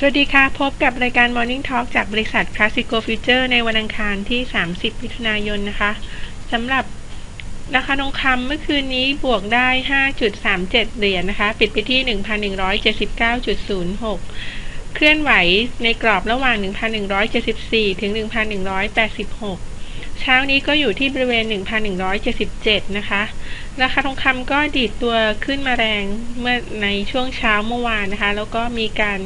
สวัสดีค่ะ พบกับรายการ Morning Talk จากบริษัท Classico Future ในวันอังคารที่ 30 มิถุนายนนะคะสำหรับราคาทองคำเมื่อคืนนี้บวกได้ 5.37 เหรียญนนะคะ ปิดไปที่ 1,179.06 เคลื่อนไหวในกรอบระหว่าง 1,174 ถึง 1,186 เช้านี้ก็อยู่ที่บริเวณ 1,177 นะคะ ราคาทองคำก็ดีดตัวขึ้นมาแรงเมื่อในช่วงเช้าเมื่อวานนะคะ แล้วก็มีการ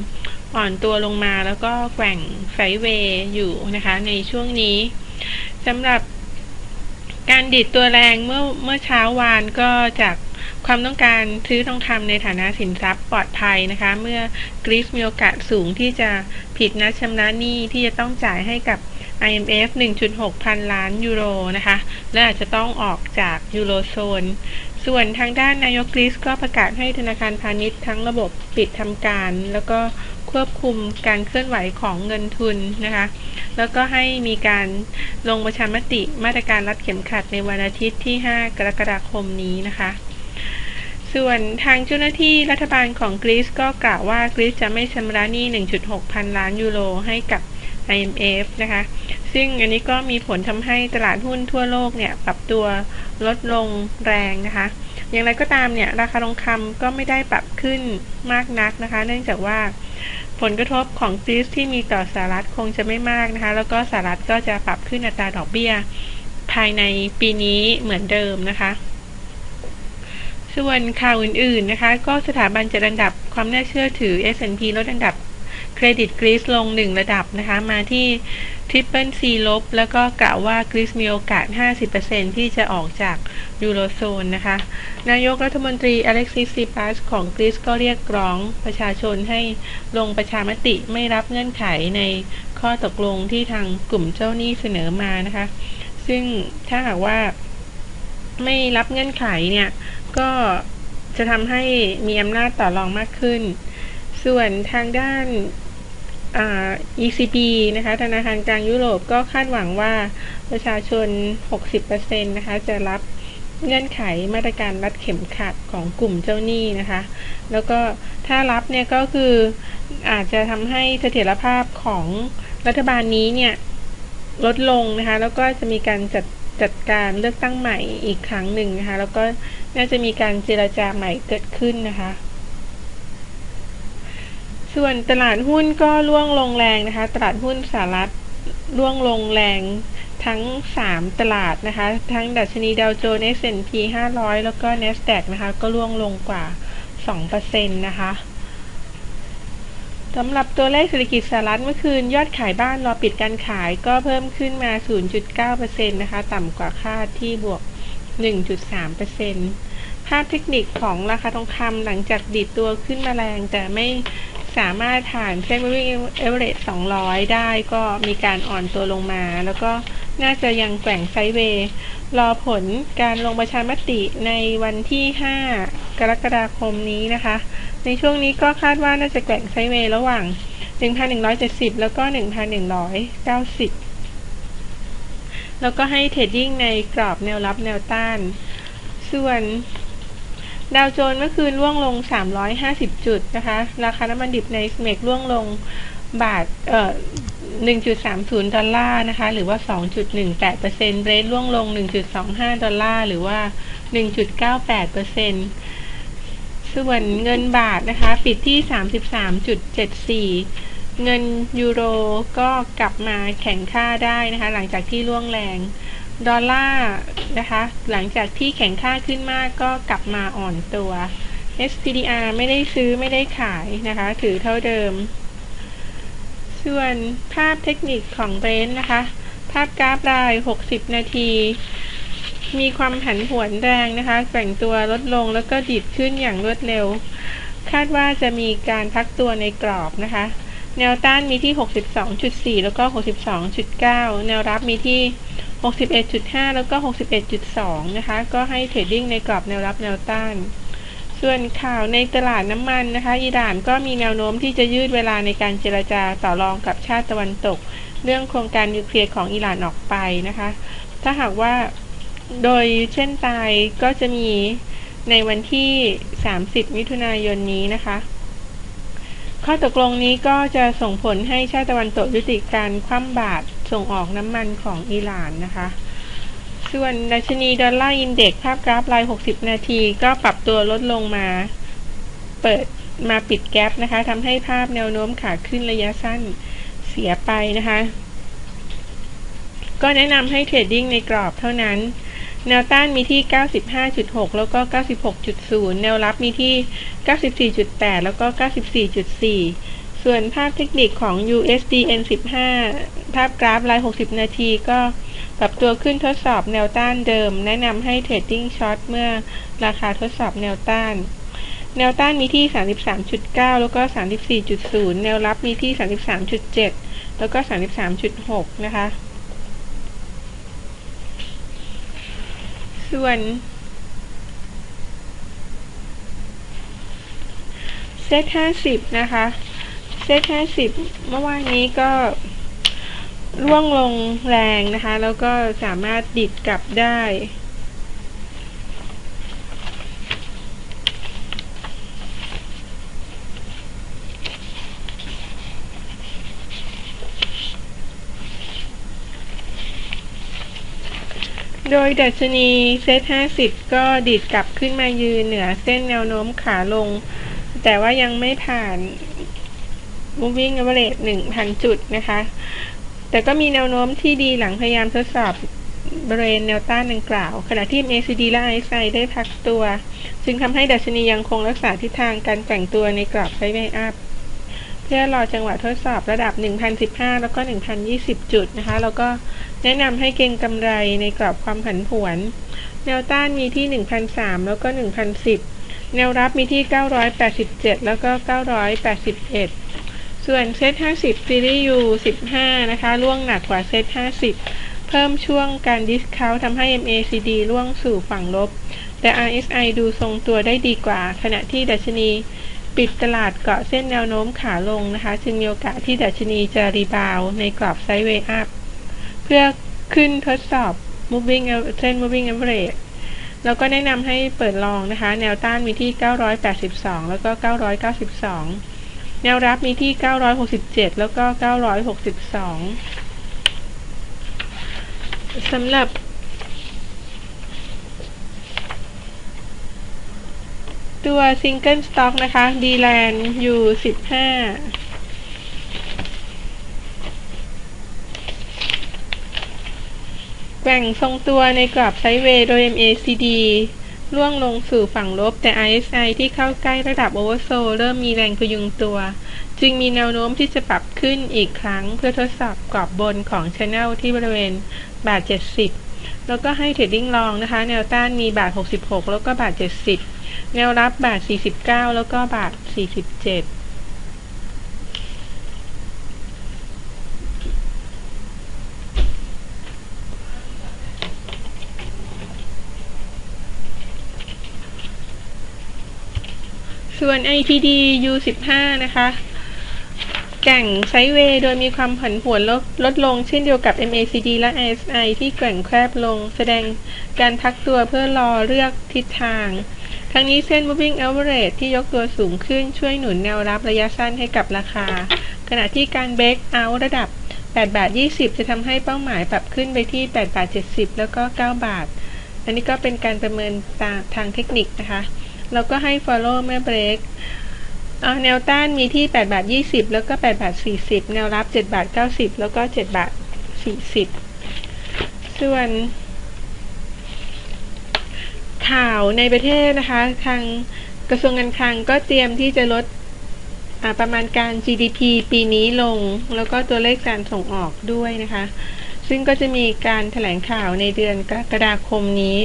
อ่อนตัวลงมาแล้วก็แกว่งไซเวย์อยู่นะคะในช่วงนี้สำหรับการดิดตัวแรงเมื่อเมื่อเช้าวานก็จากความต้องการซื้อทองคำในฐานะสินทรัพย์ปลอดภัยนะคะ เมื่อกรีซมีโอกาสสูงที่จะผิดนัดชำระหนี้ที่จะต้องจ่ายให้กับ IMF 1.6 พันล้านยูโรนะคะ และอาจจะต้องออกจากยูโรโซน ส่วนทางด้านนายกกรีซก็ประกาศให้ธนาคารพาณิชย์ทั้งระบบปิดทำการ แล้วก็ควบคุมการเคลื่อนไหวของเงินทุนนะคะ แล้วก็ให้มีการลงประชามติมาตรการรัดเข็มขัดในวันอาทิตย์ที่ 5 กรกฎาคมนี้นะคะส่วนทางเจ้าหน้าที่รัฐบาลของกรีซก็กล่าวว่ากรีซจะไม่ชำระหนี้ 1.6 พันล้านยูโรให้กับ IMF นะคะ ซึ่งอันนี้ก็มีผลทำให้ตลาดหุ้นทั่วโลกเนี่ยปรับตัวลดลงแรงนะคะ อย่างไรก็ตามเนี่ยราคาทองคำก็ไม่ได้ปรับขึ้นมากนักนะคะ เนื่องจากว่าผลกระทบของซีสที่มีต่อสหรัฐคงจะไม่มากนะคะ แล้วก็สหรัฐก็จะปรับขึ้นอัตราดอกเบี้ย ภายในปีนี้เหมือนเดิมนะคะ ส่วนข่าวอื่นๆนะคะ ก็สถาบันจัดอันดับความน่าเชื่อถือ S&P ลดอันดับ รดิตกรีซลง 1 ระดับนะคะ มาที่ทริปเปิลซีลบ แล้วก็กล่าวว่ากรีซมีโอกาส 50%ที่จะออกจากยูโรโซนนะคะ นายกรัฐมนตรีอเล็กซิสซิปัสของกรีซก็เรียกร้องประชาชนให้ลงประชามติไม่รับเงื่อนไขในข้อตกลงที่ทางกลุ่มเจ้าหนี้เสนอมานะคะ ซึ่งถ้าหากว่าไม่รับเงื่อนไขเนี่ย ก็จะทำให้มีอำนาจต่อรองมากขึ้น ส่วนทางด้าน ECB นะคะธนาคารกลางยุโรปก็คาดหวังว่าประชาชน 60%นะคะจะรับเงื่อนไขมาตรการรัดเข็มขัดของกลุ่มเจ้าหนี้นะคะ แล้วก็ถ้ารับเนี่ยก็คืออาจจะทำให้เสถียรภาพของรัฐบาลนี้เนี่ยลดลงนะคะ แล้วก็จะมีการจัดจัดการเลือกตั้งใหม่อีกครั้งหนึ่งนะคะ แล้วก็น่าจะมีการเจรจาใหม่เกิดขึ้นนะคะ ส่วนตลาดหุ้นก็ร่วงลงแรงนะคะ ตลาดหุ้นสหรัฐร่วงลงแรงทั้ง 3 ตลาดนะคะ ทั้งดัชนีดาวโจนส์ S&P 500 แล้วก็ NASDAQ นะคะ ก็ร่วงลงกว่า 2%นะคะสำหรับตัวเลขเศรษฐกิจสหรัฐเมื่อคืนยอดขายบ้านรอปิดการขายก็เพิ่มขึ้นมา 0.9%นะคะ ต่ำกว่าคาดที่บวก 1.3%ภาพเทคนิคของราคาทองคำหลังจากดิดตัวขึ้นมาแรงแต่ไม่ สามารถผ่านเส้น moving average 200 ได้ก็มีการอ่อนตัวลงมา แล้วก็น่าจะยังแกว่งไซเวย์รอผลการลงประชามติในวันที่ 5 กรกฎาคมนี้นะคะ ในช่วงนี้ก็คาดว่าน่าจะแกว่งไซเวย์ระหว่าง 1,170 แล้วก็ 1,190 แล้วก็ให้เทรดดิ้งในกรอบแนวรับแนวต้าน ส่วน ดาวโจนส์เมื่อคืนร่วงลง 350 จุดนะคะ ราคาน้ำมันดิบในสเมกร่วงลงบาทเอ่อ1.30 ดอลลาร์นะคะ หรือว่า 2.18%เบรดร่วงลง 1.25 ดอลลาร์ หรือว่า 1.98%ส่วนเงินบาทนะคะ ปิดที่ 33.74 เงินยูโรก็กลับมาแข็งค่าได้นะคะ หลังจากที่ร่วงแรง ดอลลาร์นะคะ หลังจากที่แข็งค่าขึ้นมากก็กลับมาอ่อนตัว SPDR ไม่ได้ซื้อไม่ได้ขายนะคะ ถือเท่าเดิม ส่วนภาพเทคนิคของเบรนท์นะคะ ภาพกราฟราย 60 นาที มีความผันผวนแรงนะคะ แกว่งตัวลดลงแล้วก็ดิดขึ้นอย่างรวดเร็ว คาดว่าจะมีการพักตัวในกรอบนะคะ แนวต้านมีที่ 62.4 แล้วก็ 62.9 แนวรับมีที่ 61.5 แล้วก็ 61.2 นะคะ ก็ให้เทรดดิ้งในกรอบแนวรับแนวต้าน ส่วนข่าวในตลาดน้ำมันนะคะ อิหร่านก็มีแนวโน้มที่จะยืดเวลาในการเจรจาต่อรองกับชาติตะวันตก เรื่องโครงการนิวเคลียร์ของอิหร่านออกไปนะคะ ถ้าหากว่าโดยเช่นตายก็จะมีในวันที่ 30 มิถุนายนนี้นะคะ ข้อตกลงนี้ก็จะส่งผลให้ชาติตะวันตกยุติการคว่ำบาตร ส่งออกน้ำมันของอิหร่านนะคะ ส่วนดัชนีดอลลาร์อินเด็กซ์ภาพกราฟราย 60 นาทีก็ปรับตัวลดลงมา เปิดมาปิดแกลบนะคะทำให้ภาพแนวโน้มขาขึ้นระยะสั้นเสียไปนะคะ ก็แนะนำให้เทรดดิ้งในกรอบเท่านั้น แนวต้านมีที่ 95.6 แล้วก็ 96.0 แนวรับมีที่ 94.8 แล้วก็ 94.4 ส่วนภาพเทคนิคของ USD N15 ภาพกราฟราย 60 นาทีก็ปรับตัวขึ้นทดสอบแนวต้านเดิม แนะนำให้เทรดดิ้งช็อตเมื่อราคาทดสอบแนวต้าน แนวต้านมีที่ 33.9 แล้วก็ 34.0 แนวรับมีที่ 33.7 แล้วก็ 33.6 นะคะ ส่วนเซต50 นะคะ เซต50 เมื่อวานนี้ก็ ร่วงลงแรงนะคะ แล้วก็สามารถดิดกลับได้ โดยดัชนีเซต50 ก็ดิดกลับขึ้นมายืนเหนือเส้นแนวโน้มขาลง แต่ว่ายังไม่ผ่าน moving average 1,000 จุดนะคะ แต่ก็มีแนวโน้มที่ดีหลังพยายามทดสอบบริเวณแนวต้านดังกล่าว ขณะที่ MACD และ RSI ได้พักตัวจึงทำให้ดัชนียังคงรักษาทิศทางการแต่งตัวในกรอบไซด์เวย์อัพเพื่อรอจังหวะทดสอบระดับ 1,015 แล้วก็ 1,020 จุดนะคะ แล้วก็แนะนำให้เก็งกำไรในกรอบความผันผวน แนวต้านมีที่ 1,003 แล้วก็ 1,010 แนวรับมีที่ 987 แล้วก็ 981 ส่วนเซต50 ซีรีส์ U 15 นะคะล่วงหนักกว่าเซต50 เพิ่มช่วงการดิสคาวทำให้ MACD ล่วงสู่ฝั่งลบ แต่ RSI ดูทรงตัวได้ดีกว่า ขณะที่ดัชนีปิดตลาดเกาะเส้นแนวโน้มขาลงนะคะ จึงมีโอกาสที่ดัชนีจะรีบาวในกรอบไซด์เวย์อัพเพื่อขึ้นทดสอบ moving เส้น moving average แล้วก็แนะนำให้เปิดลองนะคะ แนวต้านมีที่ 982 แล้วก็ 992 แนวรับมีที่ 967 แล้วก็ 962 สำหรับ ตัว Single Stock นะคะ d l a n U 15แกว่งทรงตัวในกรอบไซด์เวย์โดย MACD ล่วงลงสู่ฝั่งลบ แต่ RSI ที่เข้าใกล้ระดับโอเวอร์โซเริ่มมีแรงพยุงตัว จึงมีแนวโน้มที่จะปรับขึ้นอีกครั้งเพื่อทดสอบกรอบบนของชแนลที่บริเวณบาท 70 แล้วก็ให้เทรดดิ้งลองนะคะ แนวต้านมีบาท 66 แล้วก็บาท 70 แนวรับบาท 49 แล้วก็บาท 47 ส่วน IPD U15 นะคะ แก่งไซเวย์โดยมีความผันผวนลดลดลงเช่นเดียวกับ MACD และ RSI ที่แกว่งแคบลง แสดงการพักตัวเพื่อรอเลือกทิศทาง ทั้งนี้เส้น moving average ที่ยกตัวสูงขึ้นช่วยหนุนแนวรับระยะสั้นให้กับราคา ขณะที่การ break out ระดับ8บาท20 จะทำให้เป้าหมายปรับขึ้นไปที่8บาท70 แล้วก็ 9 บาท อันนี้ก็เป็นการประเมินทางเทคนิคนะคะ แล้วก็ให้ follow เมื่อ break แนวต้านมีที่8บาท20 แล้วก็8บาท40 แนวรับ7บาท90 แล้วก็7บาท40 ส่วนข่าวในประเทศนะคะ ทางกระทรวงการคลังก็เตรียมที่จะลดประมาณการ GDP ปีนี้ลง แล้วก็ตัวเลขการส่งออกด้วยนะคะ ซึ่งก็จะมีการถแถลงข่าวในเดือนกรกฎาคมนี้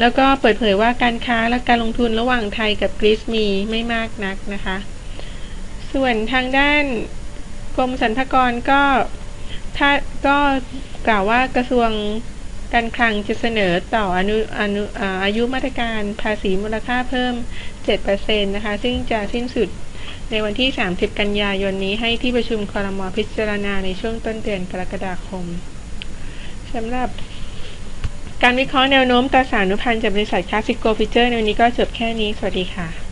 แล้วก็เปิดเผยว่าการค้าและการลงทุนระหว่างไทยกับกรีซมีไม่มากนักนะคะ ส่วนทางด้านกรมสรรพากรก็ถ้าก็กล่าวว่ากระทรวงการคลังจะเสนอต่ออนุอนุอายุมาตรการภาษีมูลค่าเพิ่ม 7%นะคะ ซึ่งจะสิ้นสุดในวันที่ 30 กันยายนนี้ให้ที่ประชุมคอรมอพิจารณาในช่วงต้นเดือนกรกฎาคมสำหรับ การวิเคราะห์แนวโน้มตราสารนุพันธ์จากบริษัทคลาสสิโกฟิเจอร์ในวันนี้ก็จบแค่นี้ สวัสดีค่ะ